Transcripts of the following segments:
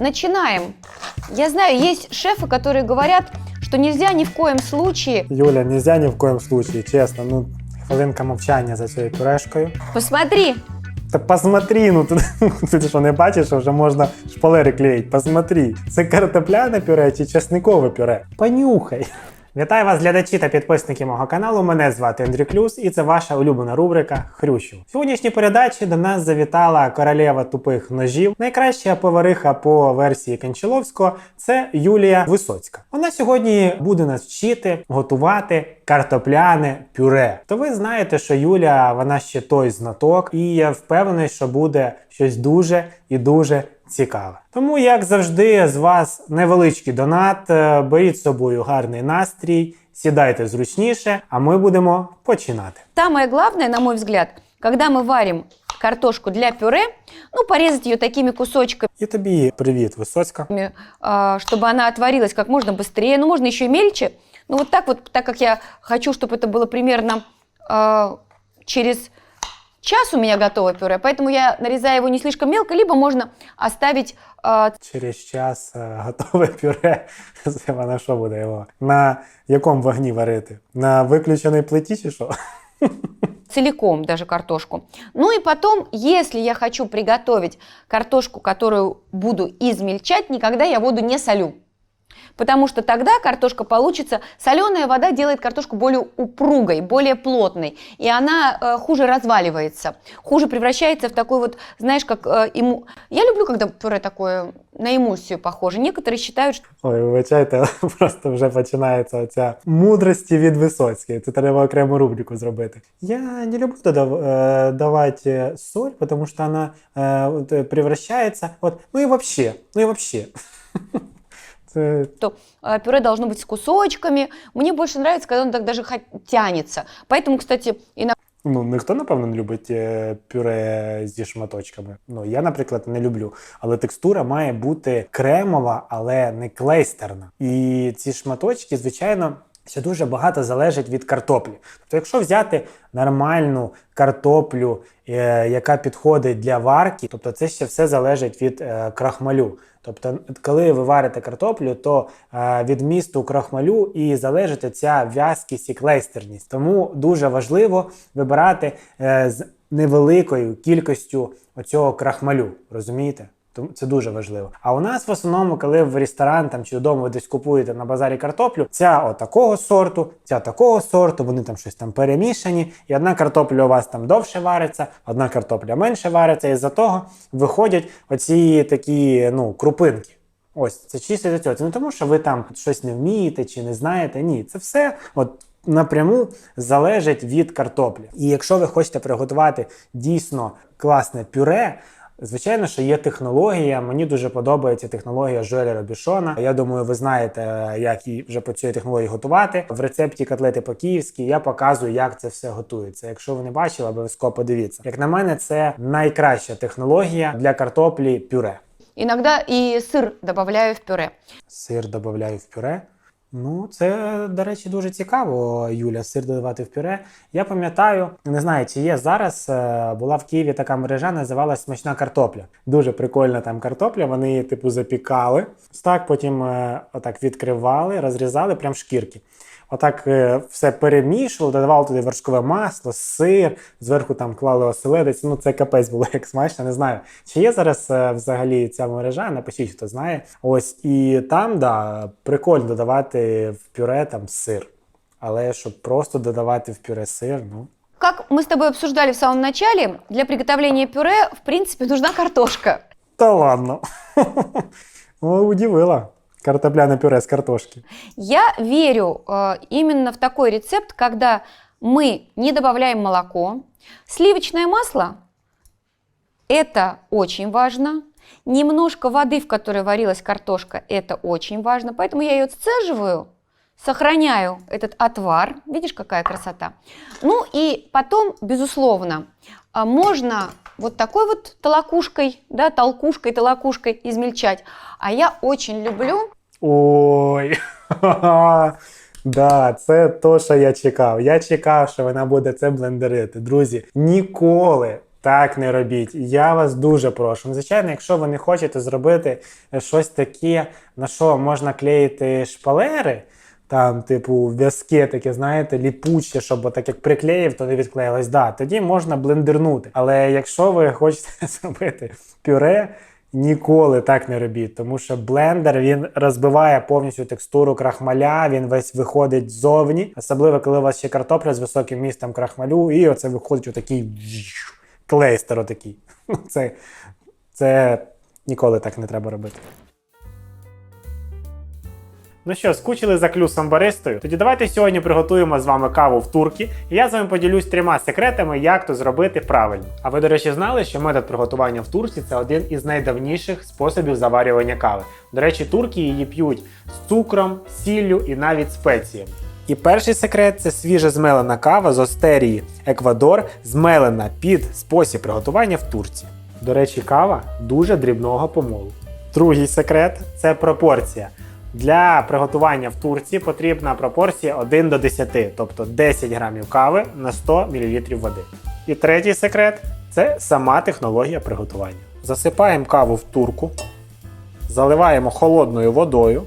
начинаем. Я знаю, есть шефы, которые говорят, что нельзя ни в коем случае. Юля, нельзя ні в коєму случаї, чесно. Ну, хвилинка мовчання за цією пюрешкою. Посмотри, Та посмотри, ну тут, ти що не бачиш, що вже можна шпалери клеїть. Посмотри. Це картопляне пюре чи чесникове пюре. Понюхай. Вітаю вас, глядачі та підписники мого каналу. Мене звати Андрій Клюс, і це ваша улюблена рубрика Хрющу. В сьогоднішній передачі до нас завітала королева тупих ножів. Найкраща повариха по версії Кончаловського це Юлія Висоцька. Вона сьогодні буде нас вчити готувати картопляне пюре. То ви знаєте, що Юля вона ще той знаток, і я впевнений, що буде щось дуже і дуже цікаве. Тому, як завжди, з вас невеличкий донат. е, Беріть з собою гарний настрій, сідайте зручніше, а ми будемо починати. самое главное, на мой взгляд, когда мы варим картошку для пюре, ну, порезать ее такими кусочками, І тобі привіт, Висоцька. а, чтобы она отварилась как можно быстрее, ну, можно еще и мельче. Ну, вот так вот, так как я хочу, чтобы это было примерно а, через час у меня готово пюре, поэтому я нарезаю его не слишком мелко, либо можно оставить а, Через час е, готове пюре. Це вона що буде його? На якому вогні варити? На виключеній плиті чи що? целиком даже картошку. Ну и потом, если я хочу приготовить картошку, которую буду измельчать, никогда я воду не солю. Потому что тогда картошка получится, соленая вода делает картошку более упругой, более плотной, и она э, хуже разваливается, хуже превращается в такой вот, знаешь, как э, иму... Я люблю, когда пюре такое на эмульсию похоже. Некоторые считают, что Ой, вибачайте, просто вже починається оця мудрості від Висоцької. Це треба окрему рубрику зробити. Я не люблю додав, е, давати соль, тому що вона е, от, е, превращається. От, ну і вообще, ну і вообще. Це э, пюре должно быть с кусочками. Мне больше нравится, когда он так даже хоть тянется. Поэтому, кстати, иногда Ну, ніхто, напевно, не любить е, пюре зі шматочками. Ну, я, наприклад, не люблю. Але текстура має бути кремова, але не клейстерна. І ці шматочки, звичайно, ще дуже багато залежить від картоплі. Тобто, якщо взяти нормальну картоплю, е, яка підходить для варки, тобто це ще все залежить від е, крахмалю. Тобто, коли ви варите картоплю, то е, від місту крахмалю і залежить ця в'язкість і клейстерність. Тому дуже важливо вибирати е, з невеликою кількістю оцього крахмалю. Розумієте? Це дуже важливо. А у нас в основному, коли в ресторан там чи вдома ви десь купуєте на базарі картоплю, ця отакого сорту, ця такого сорту, вони там щось там перемішані, і одна картопля у вас там довше вариться, одна картопля менше вариться, і з-за того виходять оці такі ну, крупинки. Ось це чисто цього. Це не тому, що ви там щось не вмієте чи не знаєте. Ні, це все от напряму залежить від картоплі. І якщо ви хочете приготувати дійсно класне пюре. Звичайно, що є технологія. Мені дуже подобається технологія Жоеля Робішона. Я думаю, ви знаєте, як і вже по цій технології готувати. В рецепті котлети по-київськи я показую, як це все готується. Якщо ви не бачили, обов'язково подивіться. Як на мене, це найкраща технологія для картоплі пюре. иногда и сыр добавляю в пюре. Сир додаю в пюре. Ну, це, до речі, дуже цікаво, Юля, сир додавати в пюре. Я пам'ятаю, не знаю, чи є зараз. е, Була в Києві така мережа, називалась Смачна картопля. Дуже прикольна там картопля. Вони її, типу, запікали. Так, потім е, отак відкривали, розрізали прям шкірки. Отак е, все перемішували, додавали туди вершкове масло, сир, зверху там клали оселедець. Ну це капець було як смачно. Не знаю. Чи є зараз е, взагалі ця мережа? Напишіть, хто знає. Ось і там, да, прикольно додавати в пюре там сир. Але щоб просто додавати в пюре сир, ну. Как мы с тобой обсуждали в самом начале, для приготовления пюре, в принципе, нужна картошка. Та ладно. О, удивила. Картопляне пюре з картошки. Я верю э, именно в такой рецепт, когда мы не добавляем молоко. Сливочное масло – это очень важно. Немножко воды, в которой варилась картошка, это очень важно. Поэтому я ее сцеживаю, сохраняю этот отвар. Видишь, какая красота. Ну и потом, безусловно, а, можно вот такой вот толокушкой, да, толкушкой, толокушкой измельчать. А я очень люблю Ой. Да, це то, що я чекав. Я чекав, що вона буде це блендерити. Друзі, ніколи Так не робіть. Я вас дуже прошу. Ну, Звичайно, якщо ви не хочете зробити е, щось таке, на що можна клеїти шпалери, Там, типу, в'язки таке, знаєте, ліпуче, щоб так як приклеїв, то не відклеїлось. Да, тоді можна блендернути. Але якщо ви хочете зробити пюре, ніколи так не робіть, тому що блендер він розбиває повністю текстуру крахмаля, він весь виходить ззовні, особливо коли у вас ще картопля з високим містом крахмалю, і оце виходить отакий клейстер отакий. Ну, Це, це ніколи так не треба робити. Ну що, скучили за клюсом баристою? Тоді давайте сьогодні приготуємо з вами каву в турці, і я з вами поділюсь трьома секретами, як то зробити правильно. А ви, до речі, знали, що метод приготування в турці це один із найдавніших способів заварювання кави. До речі, турки її п'ють з цукром, сіллю і навіть спеціями. І перший секрет це свіже змелена кава з остерії Еквадор, змелена під спосіб приготування в турці. До речі, кава дуже дрібного помолу. Другий секрет це пропорція. Для приготування в турці потрібна пропорція 1 до 10, тобто 10 грамів кави на 100 мл води. І третій секрет це сама технологія приготування. Засипаємо каву в турку, заливаємо холодною водою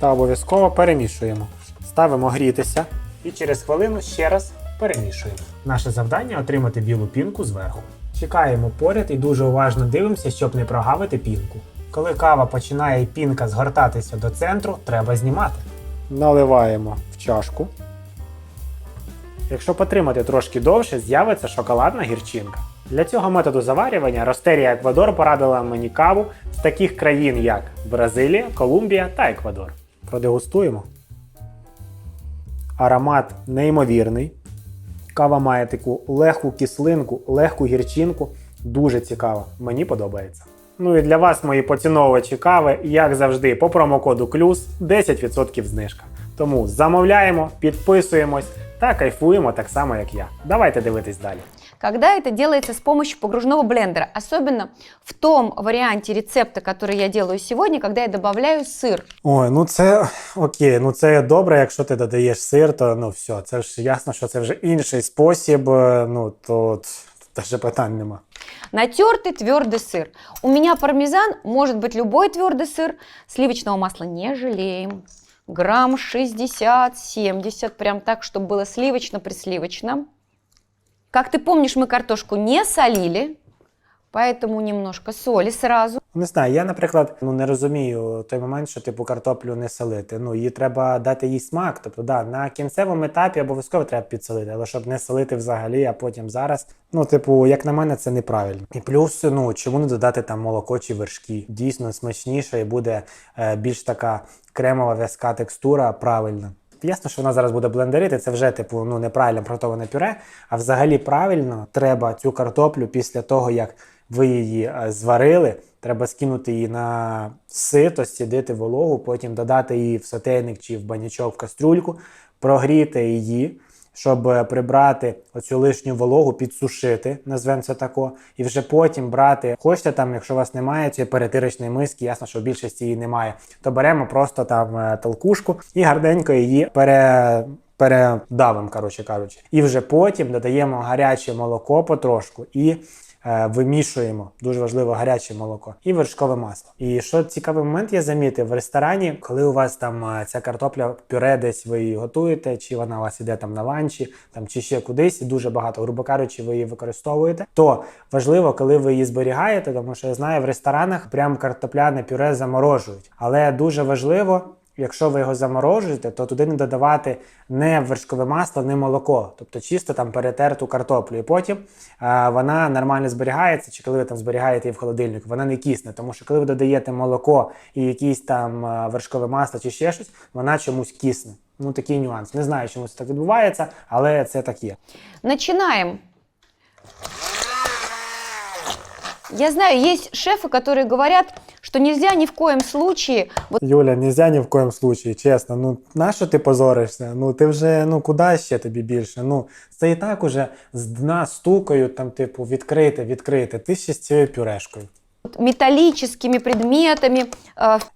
та обов'язково перемішуємо. Ставимо грітися і через хвилину ще раз перемішуємо. Наше завдання отримати білу пінку зверху. Чекаємо поряд і дуже уважно дивимося, щоб не прогавити пінку. Коли кава починає пінка згортатися до центру, треба знімати. Наливаємо в чашку. Якщо потримати трошки довше, з'явиться шоколадна гірчинка. Для цього методу заварювання Ростерія Еквадор порадила мені каву з таких країн, як Бразилія, Колумбія та Еквадор. Продегустуємо. Аромат неймовірний. Кава має таку легку кислинку, легку гірчинку. Дуже цікаво. Мені подобається. Ну і для вас, мої поціновувачі кави, як завжди, по промокоду КЛЮС 10% знижка. Тому замовляємо, підписуємось та кайфуємо так само, як я. Давайте дивитись далі. Когда это делается с помощью погружного блендера, особенно в том варианте рецепта, который я делаю сегодня, когда я добавляю сыр. Ой, ну це окей, ну це добре, якщо ти додаєш сир, то ну все, це ж ясно, що це вже інший спосіб, е, ну то навіть питань нема. Натертый твердый сыр. У меня пармезан, может быть любой твердый сыр. Сливочного масла не жалеем. Грамм 60-70, прям так, чтобы было сливочно-присливочно. Как ты помнишь, мы картошку не солили, поэтому немножко соли сразу. Не знаю, я, наприклад, ну не розумію той момент, що типу картоплю не солити. Ну їй треба дати їй смак. Тобто, да, на кінцевому етапі обов'язково треба підсолити, але щоб не солити взагалі, а потім зараз. Ну, типу, як на мене, це неправильно. І плюс, ну чому не додати там молоко чи вершки? Дійсно смачніше і буде е, більш така кремова в'язка текстура правильна. Ясно, що вона зараз буде блендерити, це вже типу ну неправильно приготоване пюре. А взагалі правильно треба цю картоплю після того, як ви її е, зварили, треба скинути її на сито, сідити вологу, потім додати її в сотейник чи в банячок в кастрюльку, прогріти її, щоб е, прибрати оцю лишню вологу, підсушити, назвемо це тако, і вже потім брати. Хочете там, якщо у вас немає цієї перетирочної миски, ясно, що в більшості її немає, то беремо просто там е, толкушку і гарненько її пере. Передавимо, коротше кажучи, і вже потім додаємо гаряче молоко потрошку і вимішуємо дуже важливо гаряче молоко і вершкове масло. І що цікавий момент я замітив в ресторані, коли у вас там е, ця картопля пюре десь ви її готуєте, чи вона у вас іде там на ланчі, там чи ще кудись, і дуже багато, грубо кажучи, ви її використовуєте. То важливо, коли ви її зберігаєте, тому що я знаю, в ресторанах прям картопляне пюре заморожують, але дуже важливо. Якщо ви його заморожуєте, то туди не додавати не вершкове масло, не молоко, тобто чисто там перетерту картоплю. І потім е, вона нормально зберігається, чи коли ви там зберігаєте її в холодильнику, вона не кисне. Тому що коли ви додаєте молоко і якісь там е, вершкове масло чи ще щось, вона чомусь кисне. Ну такий нюанс. Не знаю, чому це так відбувається, але це так є. Начинаем. Я знаю, есть шефы, которые говорят, что нельзя ни в коем случае вот Юля, нельзя ні в коєму случаї, чесно. Ну на що ти позоришся? Ну ти вже ну куди ще тобі більше? Ну це і так уже з дна стукають, там, типу, відкрити, відкрити. Ти ще з цією пюрешкою. Металлическими предметами.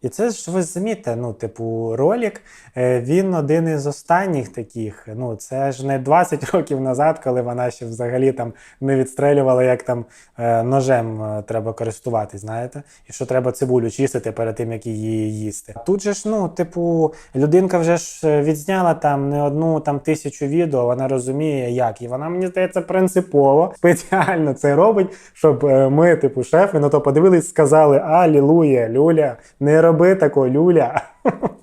І це ж ви замітьте, ну, типу, ролик, е, він один із останніх таких. Ну, це ж не 20 років назад, коли вона ще взагалі там не відстрелювала, як там е, ножем е, треба користуватись, знаєте? І що треба цибулю чистити перед тим, як її їсти. Тут же ж, ну, типу, людинка вже ж відзняла там не одну там тисячу відео, вона розуміє, як. І вона, мені здається, принципово спеціально це робить, щоб ми, типу, шефи, на то подивились, сказали: Алілуя, люля, не роби такого, люля.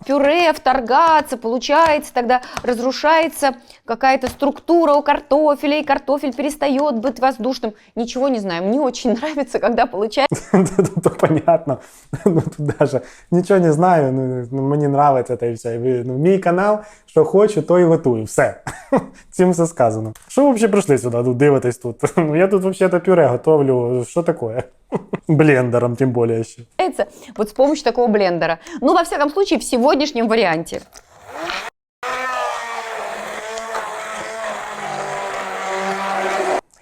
пюре вторгаться, получается, тогда разрушается какая-то структура у картофеля, и картофель перестает быть воздушным. Ничего не знаю, мне очень нравится, когда получается то, то понятно. Ну тут даже нічого не знаю. Ну, ну, мені нравиться та і все. І ви- Ну, мій канал, що хочу, то і готую. Все. Цим все сказано. Що ви взагалі прийшли сюди? Ну, дивитесь тут. Ну, я тут взагалі пюре готовлю. Що таке? Блендером, тим більше ще. вот с помощью такого блендера. Ну, во всяком случае, в сегодняшнем варианте.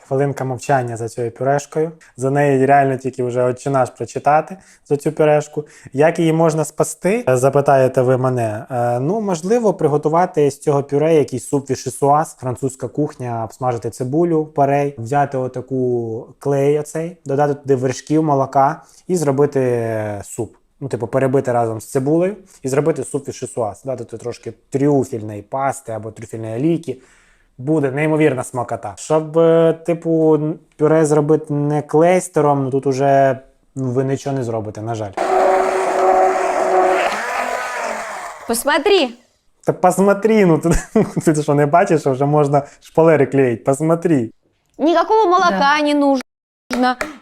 Хвилинка мовчання за цією пюрешкою. За неї реально тільки вже отче прочитати за цю пюрешку. Як її можна спасти? Е, Запитаєте ви мене. Е, Ну, можливо, приготувати з цього пюре якийсь суп вішесуаз, французька кухня, обсмажити цибулю, парей, взяти отаку клей, оцей, додати туди вершків, молока і зробити е, суп. Ну, типу, перебити разом з цибулею і зробити суп вішесуаз. Дати трошки трюфельної пасти або трюфельної олійки. Буде неймовірна смакота. Щоб, е, типу, пюре зробити не клейстером, ну тут уже ну, ви нічого не зробите, на жаль. Посмотри, Та посмотри, ну ти, ти що не бачиш, що вже можна шпалери клеїти. Посмотри. никакого молока не нужно.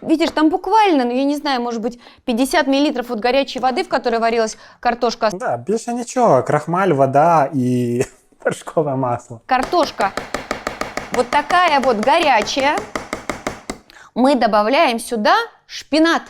Видишь, там буквально, ну я не знаю, может быть, 50 миллилитров вот горячей воды, в которой варилась картошка. Да, більше нічого. Крахмаль, вода і вершкове масло. Картошка вот такая вот горячая. Мы добавляем сюда шпинат.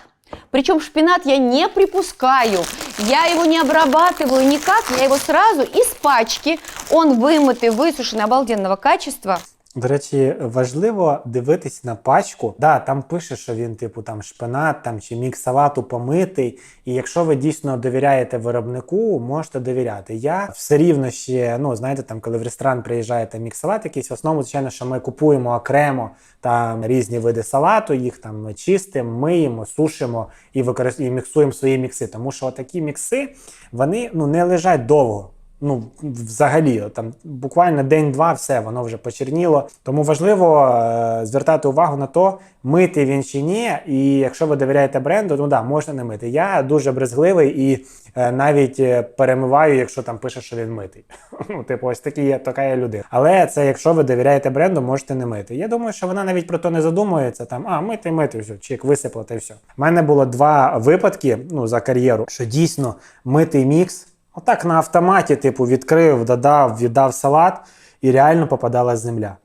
Причем шпинат я не припускаю, я его не обрабатываю никак, я его сразу из пачки, он вымытый, высушенный, обалденного качества. До речі, важливо дивитись на пачку. Да, там пише, що він, типу, там шпинат там, чи мікс салату помитий. І якщо ви дійсно довіряєте виробнику, можете довіряти. Я все рівно ще, ну знаєте, там, коли в ресторан приїжджаєте мікс салат, якийсь в основному, звичайно, що ми купуємо окремо там різні види салату, їх там чистимо, миємо, сушимо і використ... і міксуємо свої мікси. Тому що такі мікси вони ну не лежать довго. Ну, взагалі, там буквально день-два, все, воно вже почерніло. Тому важливо е, звертати увагу на то, мити він чи ні. І якщо ви довіряєте бренду, ну да, можна не мити. Я дуже брезгливий і е, навіть е, перемиваю, якщо там пише, що він митий. Ну, типу, ось такі є, така є людина. Але це якщо ви довіряєте бренду, можете не мити. Я думаю, що вона навіть про то не задумується. Там, а, мити, мити, все, чик, висипала та все. У мене було два випадки ну, за кар'єру, що дійсно митий мікс. Отак на автоматі, типу, відкрив, додав, віддав салат, і реально попадалась земля.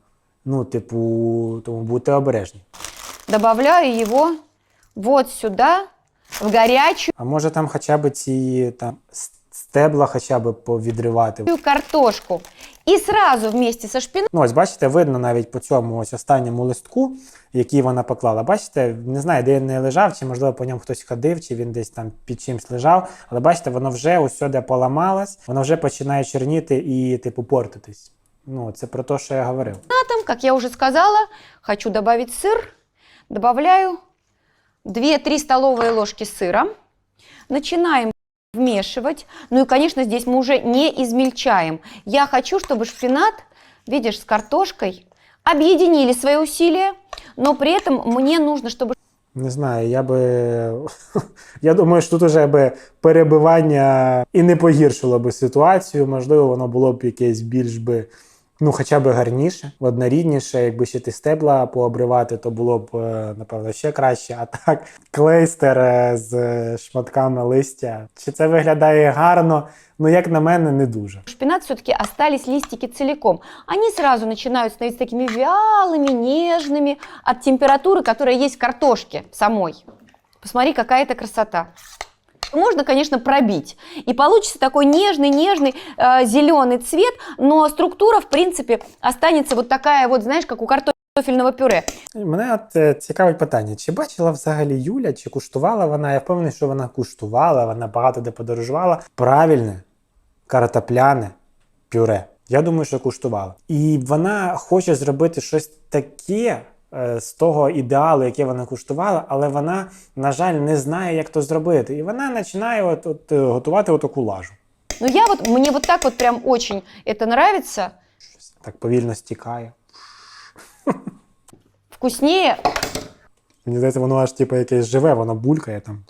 Ну, типу, тому будьте обережні. Добавляю його вот сюда, в гарячу. А може там хоча б ці там стебла хоча б повідривати. картошку. И сразу вместе со шпинатом Ну, ось бачите, видно навіть по цьому ось останньому листку, який вона поклала. Бачите, не знаю, де він не лежав, чи можливо по ньому хтось ходив, чи він десь там під чимсь лежав. Але бачите, воно вже усюди поламалось, воно вже починає чорніти і, типу, портитись. Ну, це про те, що я говорив. как я уже сказала, хочу добавить сыр. Добавляю 2-3 столовые ложки сыра. Начинаем вмешивать. Ну и, конечно, здесь мы уже не измельчаем. Я хочу, чтобы шпинат, видишь, с картошкой объединили свои усилия, но при этом мне нужно, чтобы Не знаю, я би. Я думаю, що тут уже би перебивання і не погіршило би ситуацію. Можливо, воно було б якесь більш би. Ну, хоча б гарніше, однорідніше. Якби ще ті стебла пообривати, то було б, е, напевно, ще краще. А так, клейстер е, з е, шматками листя. Чи це виглядає гарно? Ну, як на мене, не дуже. шпинат все-таки остались листики целиком. Они сразу начинают становиться такими вялыми, нежными от температуры, которая есть в картошке самой. Посмотри, какая это красота. Можно, конечно, пробить. И получится такой нежный-нежный зеленый цвет, но структура, в принципе, останется вот такая вот, знаешь, как у картошки картофельного пюре. Мене от е, цікавить питання: чи бачила взагалі Юля, чи куштувала вона? Я впевнений, що вона куштувала, вона багато де подорожувала. Правильне картопляне пюре. Я думаю, що куштувала. І вона хоче зробити щось таке е, З того ідеалу, яке вона куштувала, але вона, на жаль, не знає, як то зробити. І вона починає от, от, е, готувати отаку лажу. Но я вот, мне вот так вот прям очень нравится. Щось так повільно стікає. Вкуснее. Мені здається, воно аж типу якесь живе, воно булькає там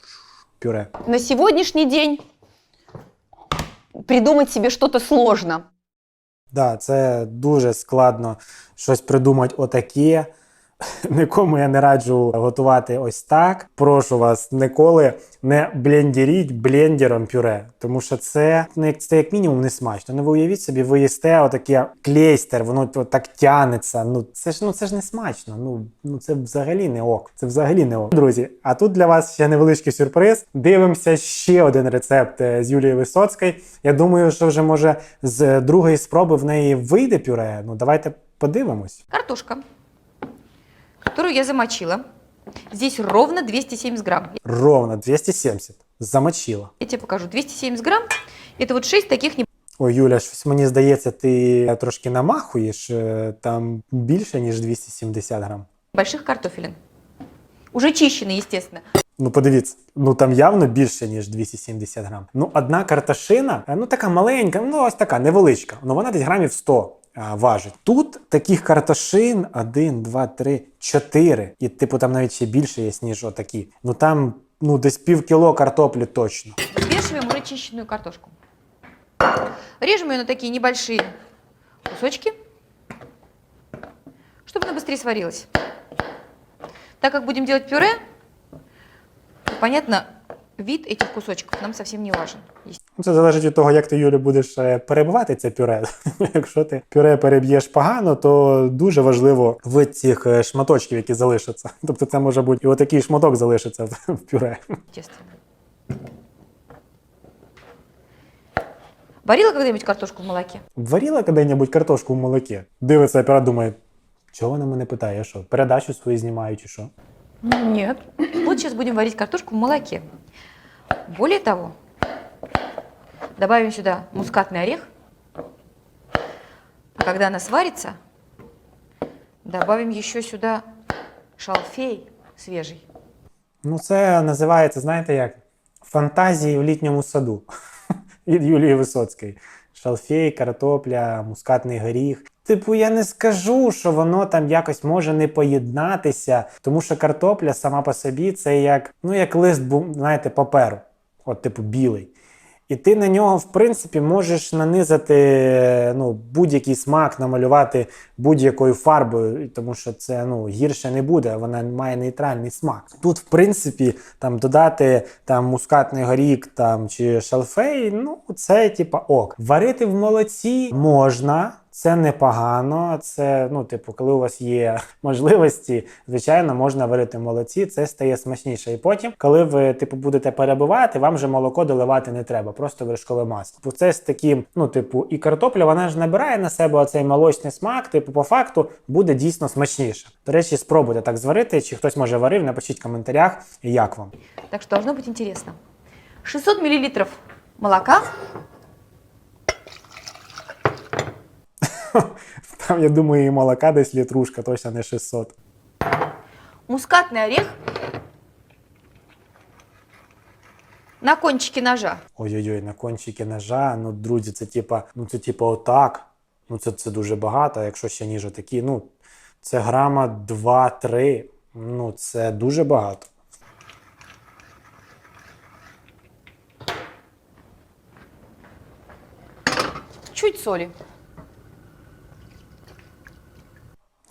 пюре. На сегодняшний день придумать себе что-то сложно. Да, це дуже складно щось придумати отаке. Нікому я не раджу готувати ось так. Прошу вас, ніколи не блендеріть блендером пюре, тому що це, ну, як- це як мінімум не смачно. Ну ви уявіть собі, ви їсте отаке клейстер, воно так тянеться. Ну це ж ну це ж не смачно. Ну, ну це взагалі не ок. Це взагалі не ок. Друзі, а тут для вас ще невеличкий сюрприз. Дивимося ще один рецепт е, з Юлією Висоцькою. Я думаю, що вже може з другої спроби в неї вийде пюре. Ну давайте подивимось. Картошка, которую я замочила. Здесь ровно 270 грамм. Ровно 270. Замочила. Я тебе покажу. 270 грамм. Это вот 6 таких Ой, Юля, щось мені здається, ти трошки намахуєш. е, Там більше, ніж 270 грам. небольших картофелин. Уже чищенные, естественно. Ну, подивіться, ну там явно більше, ніж 270 грам. Ну, одна картошина, е, ну така маленька, ну ось така невеличка. Ну вона десь грамів 100 а, важить. Тут таких картошин 1, 2, 3, 4. І типу там навіть ще більше є, ніж отакі. Ну там ну десь пів кіло картоплі точно. Взвешиваем уже чищенную картошку. Режем ее на такие небольшие кусочки, чтобы она быстрее сварилась. Так как будем делать пюре, то, понятно, вид этих кусочков нам совсем не важен. Ну, Це залежить від того, як ти, Юлі, будеш е, перебивати це пюре. Якщо ти пюре переб'єш погано, то дуже важливо вид цих е, шматочків, які залишаться. Тобто це може бути і отакий шматок залишиться в в пюре. Естественно. Варила когда-нибудь картошку в молоке? Варіла коли-небудь картошку в молокі? Дивиться оператор, думає, чого вона мене питає, що, передачу свою знімаю чи що? Нет. Вот сейчас будем варить картошку в молоке. Более того, добавим сюда мускатный орех. А когда она сварится, добавим еще сюда шалфей свежий. Ну, це називається, знаєте як? Фантазії в літньому саду від Юлії Висоцької. Шалфей, картопля, мускатний горіх. Типу, я не скажу, що воно там якось може не поєднатися, тому що картопля сама по собі це як, ну, як лист, знаєте, паперу, от, типу, білий. І ти на нього, в принципі, можеш нанизати ну, будь-який смак, намалювати будь-якою фарбою, тому що це ну, гірше не буде, вона має нейтральний смак. Тут, в принципі, там додати там мускатний горік там чи шалфей, ну це типа ок. Варити в молоці можна. Це непогано. Це, ну, типу, коли у вас є можливості, звичайно, можна варити молоці, це стає смачніше. І потім, коли ви типу будете перебивати, вам же молоко доливати не треба, просто вершкове масло. Бо це з таким, ну, типу, і картопля вона ж набирає на себе оцей молочний смак, типу, по факту буде дійсно смачніше. До речі, спробуйте так зварити, чи хтось може варив, напишіть в коментарях, як вам. Так что должно быть интересно. 600 миллилитров молока, Там, я думаю, і молока десь літрушка, точно не 600. мускатный орех на кончике ножа. Ой-ой-ой, на кончики ножа. Ну, друзі, це типа, ну це типа отак. Ну це, це дуже багато. Якщо ще ніж такі, ну це грама 2-3. Ну, це дуже багато. Чуть соли.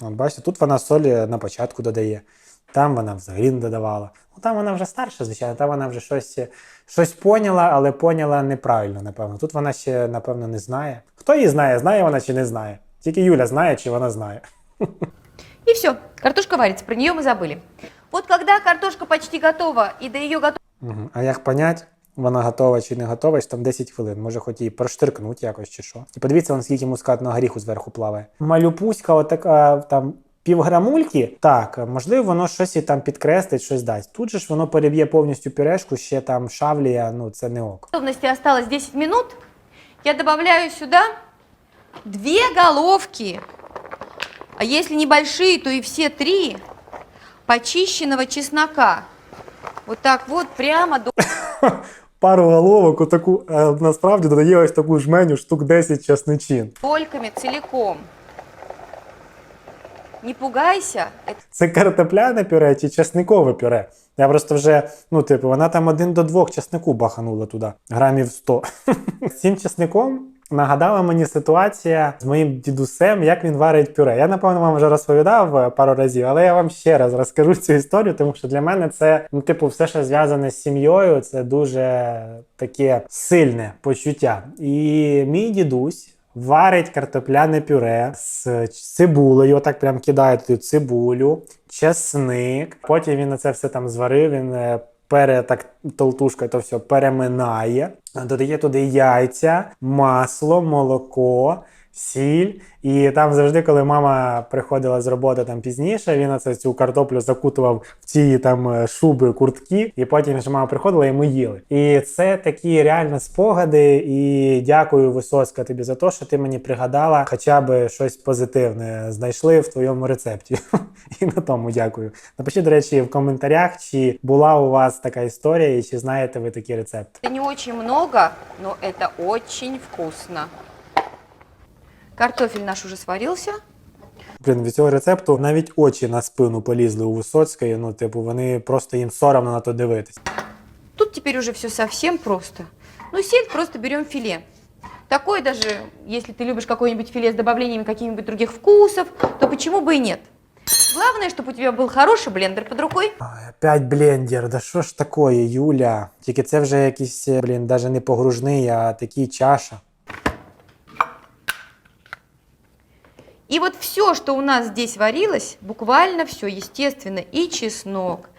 От бачите, тут вона солі на початку додає, там вона взагалі не додавала. Ну там вона вже старша, звичайно, там вона вже щось, щось поняла, але поняла неправильно, напевно. Тут вона ще, напевно, не знає. Хто її знає, знає вона чи не знає. Тільки Юля знає, чи вона знає. И все, картошка варится, про нее мы забыли. Вот когда картошка почти готова и до ее Угу. А як понять, вона готова чи не готова, що там 10 хвилин. Може, хоч її проштиркнуть якось чи що. І подивіться, вон скільки мускатного горіху зверху плаває. Малюпуська, отака там півграмульки, так, можливо, воно щось і там підкреслить, щось дасть. Тут же ж воно переб'є повністю пюрешку, ще там шавлія, ну це не ок. готовности осталось 10 минут, я добавляю сюда две головки, а если небольшие, то и все три почищенного чеснока. Вот так вот прямо до Пару головок, отаку, е, насправді додає ось таку жменю штук 10 часничин. дольками ціліком. Не пугайся, Це картопляне пюре чи часникове пюре? Я просто вже, ну, типу, вона там один до двох часнику баханула туди, грамів 100. З цим часником нагадала мені ситуація з моїм дідусем, як він варить пюре. Я, напевно, вам вже розповідав е, пару разів, але я вам ще раз розкажу цю історію, тому що для мене це, ну, типу, все, що зв'язане з сім'єю, це дуже таке сильне почуття. І мій дідусь. Варить картопляне пюре з цибулею, отак прям кидає туди цибулю, чесник. Потім він на це все там зварив, він е, пере так толтушка то все переминає, додає туди яйця, масло, молоко. Сіль, і там завжди, коли мама приходила з роботи там пізніше, він оце цю картоплю закутував в ці там е, шуби, куртки, і потім ще мама приходила, і ми їли. І це такі реально спогади. І дякую, Висоцька, тобі за те, що ти мені пригадала хоча б щось позитивне знайшли в твоєму рецепті. І на тому дякую. Напишіть, до речі, в коментарях, чи була у вас така історія, і чи знаєте ви такі рецепти. не очень много, но это очень вкусно. Картофель наш уже сварился. Блін, від цього рецепту навіть очі на спину полізли у Висоцької. Ну, типу, вони просто їм соромно на то дивитись. Тут теперь уже все совсем просто. Ну, сельдь просто берем филе. Такое даже, если ты любишь какое-нибудь филе с добавлениями каких-нибудь других вкусов, то почему бы и нет? Главное, чтобы у тебя был хороший блендер под рукой. Ай, Опять блендер, да що ж такое, Юля? Тільки це вже якийсь, е, блін, навіть не погружний, а такий чаша. И вот все, что у нас здесь варилось, буквально все, естественно, и чеснок,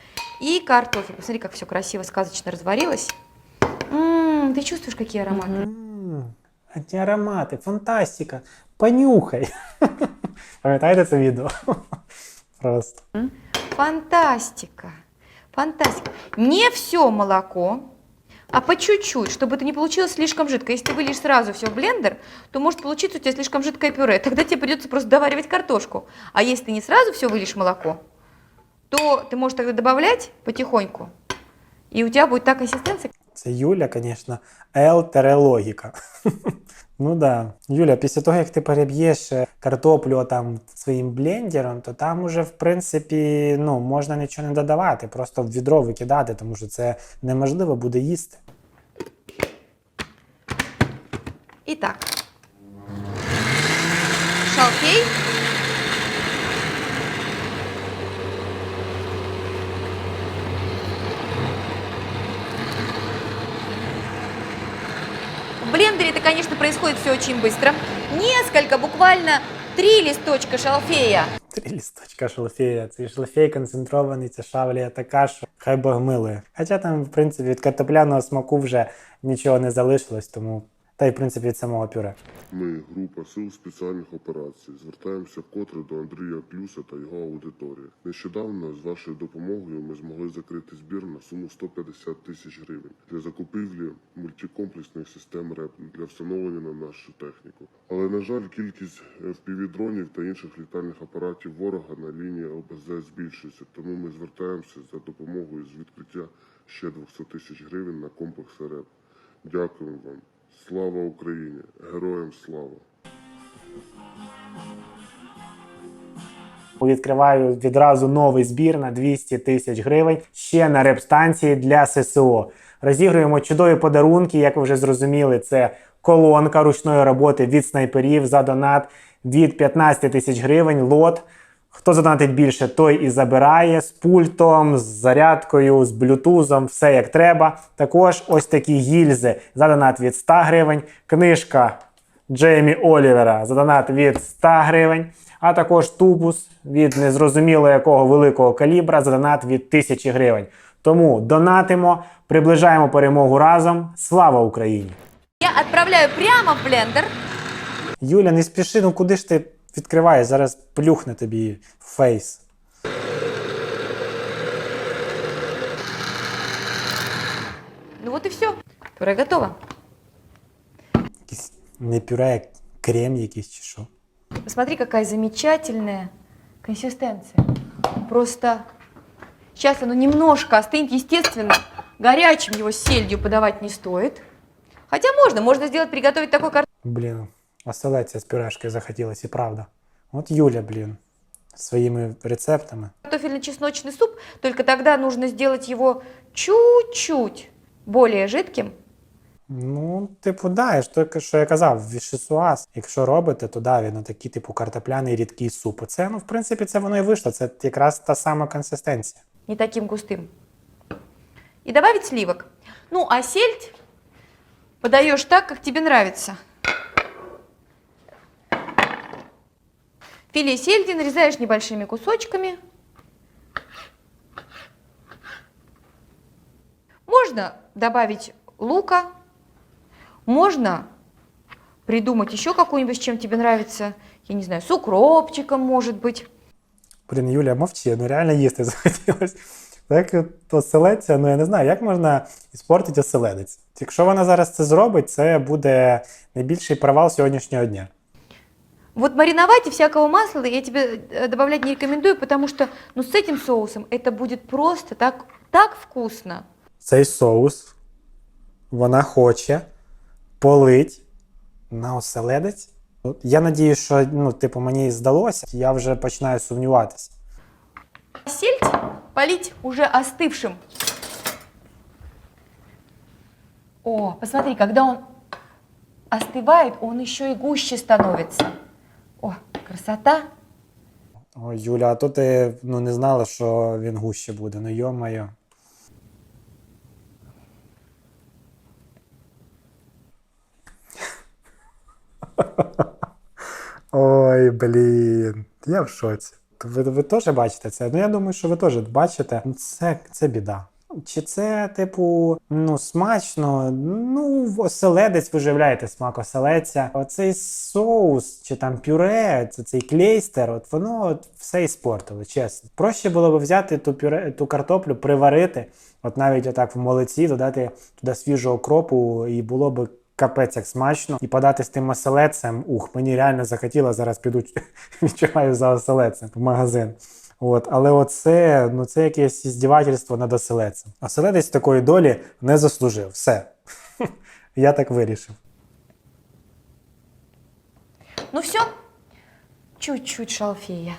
и картофель. Посмотри, как все красиво, сказочно разварилось. М, ты чувствуешь, какие ароматы? Ммм, ті аромати, фантастика. Понюхай. Пам'ятаєте це відео? Просто. Фантастика. Фантастика. Не все молоко, а по чуть-чуть, чтобы это не получилось слишком жидко. Если ты выльешь сразу все в блендер, то может получиться у тебя слишком жидкое пюре. Тогда тебе придется просто доваривать картошку. А если ты не сразу все выльешь молоко, то ты можешь тогда добавлять потихоньку. И у тебя будет та консистенция, Це Юля, звісно, Л-логіка. Ну да. Юля, після того, як ти переб'єш е, картоплю там своїм блендером, то там уже, в принципі, ну, можна нічого не додавати, просто в відро викидати, тому що це неможливо буде їсти. І шалфей. В блендере это, конечно, происходит все очень быстро. Несколько, буквально три листочка шалфея. Три лісточка шалфея. Цей шалфей концентрований, ця шавлія така, що хай Бог милує. Хоча там, в принципі, від картопляного смаку вже нічого не залишилось, тому та й в принципі від самого пюре. Ми, група сил спеціальних операцій, звертаємося вкотре до Андрія Клюса та його аудиторії. Нещодавно з вашою допомогою ми змогли закрити збір на суму 150 тисяч гривень для закупівлі мультикомплексних систем РЕП для встановлення на нашу техніку. Але на жаль, кількість FPV-дронів та інших літальних апаратів ворога на лінії ОБЗ збільшується. Тому ми звертаємося за допомогою з відкриття ще 200 тисяч гривень на комплекс РЕП. Дякуємо вам. Слава Україні! Героям слава! Відкриваю відразу новий збір на 200 тисяч гривень ще на репстанції для ССО. Розігруємо чудові подарунки, як ви вже зрозуміли, це колонка ручної роботи від снайперів за донат від 15 тисяч гривень. Лот. Хто задонатить більше, той і забирає з пультом, з зарядкою, з блютузом, все як треба. Також ось такі гільзи за донат від 100 гривень. Книжка Джеймі Олівера за донат від 100 гривень, а також тубус від незрозуміло якого великого калібра за донат від 1000 гривень. Тому донатимо, приближаємо перемогу разом. Слава Україні! Я отправляю прямо в блендер. Юля, не спіши, ну куди ж ти відкриваєш, зараз плюхне тобі в фейс. Ну вот и все. Пюре готово. Якийсь не пюре, як крем якийсь чи що. Посмотри, какая замечательная консистенция. Просто сейчас оно немножко остынет. Естественно, горячим его с сельдью подавать не стоит. Хотя можно, можно сделать, приготовить такой картофель. Блін, оселедця з пюрешкою захотілося, і правда. От Юля, блін, своїми рецептами. картофельно-чесночный суп, только тогда нужно сделать его чуть-чуть более жидким. Ну, типу, да, я ж тільки що я казав, вішесуаз. Якщо робите, то да, він такий, типу, картопляний рідкий суп. Оце, ну, в принципі, це воно і вийшло. Це якраз та сама консистенція. не таким густым. И добавить сливок. Ну, а сельдь подаешь так, как тебе нравится. Филе сельди нарезаешь небольшими кусочками. Можно добавить лука, можно придумать еще какую-нибудь, с чем тебе нравится, я не знаю, с укропчиком, может быть. Блін, Юля, мовчи, ну реально їсти захотілось. Так, от оселедця, ну я не знаю, як можна іспортити оселедець. Якщо вона зараз це зробить, це буде найбільший провал сьогоднішнього дня. Вот мариновать и всякого масла я тебе э, добавлять не рекомендую, потому что ну, с этим соусом это будет просто так, так вкусно. Цей соус вона хоче полить на оселедець. От Я надію, що ну, типу, мені здалося, я вже починаю сумніватися. Сельдь полить уже остывшим. О, посмотри, когда он остывает, он еще и гуще становится. О, красота. Ой, Юля, а то ти ну, не знала, що він гуще буде. Ну йо-моє. Ой, блін, я в шоці. Ви, ви теж бачите це? Ну я думаю, що ви теж бачите. Це, це біда. Чи це, типу, ну, смачно? Ну, оселедець ви вживляєте смак оселедця. Оцей соус чи там пюре, цей клейстер, от воно от все іспортило, чесно. Проще було б взяти ту пюре, ту картоплю, приварити, от навіть отак в молоці, додати туди свіжого кропу, і було б капець як смачно. І подати з тим оселедцем. Ух, мені реально захотіло зараз піду відчуваю за оселедцем в магазин. От, але оце, ну це якесь іздівательство над оселедцем. Оселедець такої долі не заслужив. Все. Я так вирішив. Ну все, чуть-чуть шалфея.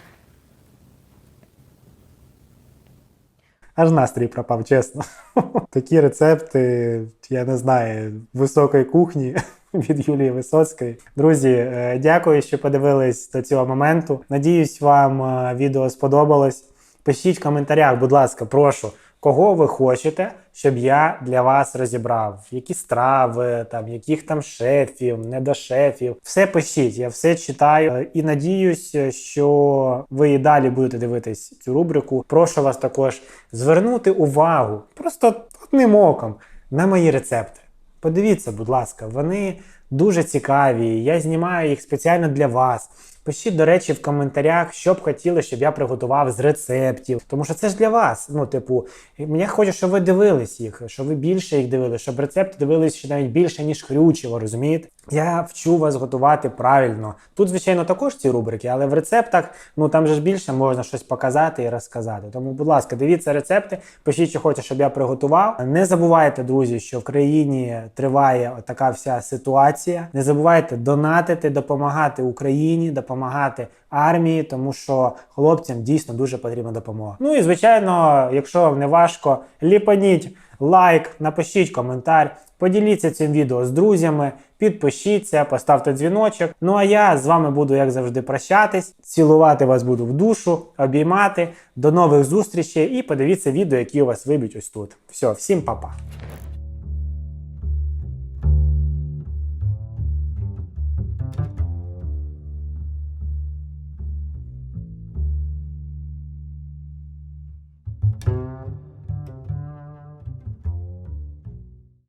Аж настрій пропав, чесно. Такі рецепти, я не знаю, високої кухні від Юлії Висоцької. Друзі, е, дякую, що подивились до цього моменту. Надіюсь, вам е, відео сподобалось. Пишіть в коментарях, будь ласка, прошу, кого ви хочете, щоб я для вас розібрав, які страви, там, яких там шефів, недошефів. Все пишіть, я все читаю Е, і надіюсь, що ви і далі будете дивитись цю рубрику. Прошу вас також звернути увагу просто одним оком на мої рецепти. Подивіться, будь ласка, вони дуже цікаві. Я знімаю їх спеціально для вас. Пишіть, до речі, в коментарях, що б хотіли, щоб я приготував з рецептів. Тому що це ж для вас. Ну, типу, я хочу, щоб ви дивились їх, щоб ви більше їх дивились, щоб рецепти дивились ще навіть більше, ніж хрючево, розумієте? Я вчу вас готувати правильно. Тут, звичайно, також ці рубрики, але в рецептах ну там же ж більше можна щось показати і розказати. Тому, будь ласка, дивіться рецепти, пишіть, що хочете, щоб я приготував. Не забувайте, друзі, що в країні триває така вся ситуація. Не забувайте донатити, допомагати Україні, допомагати армії, тому що хлопцям дійсно дуже потрібна допомога. Ну і звичайно, якщо вам не важко, ліпаніть лайк, напишіть коментар, поділіться цим відео з друзями, підпишіться, поставте дзвіночок. Ну а я з вами буду, як завжди, прощатись, цілувати вас буду в душу, обіймати. До нових зустрічей і подивіться відео, які у вас виб'ють ось тут. Все, всім па-па.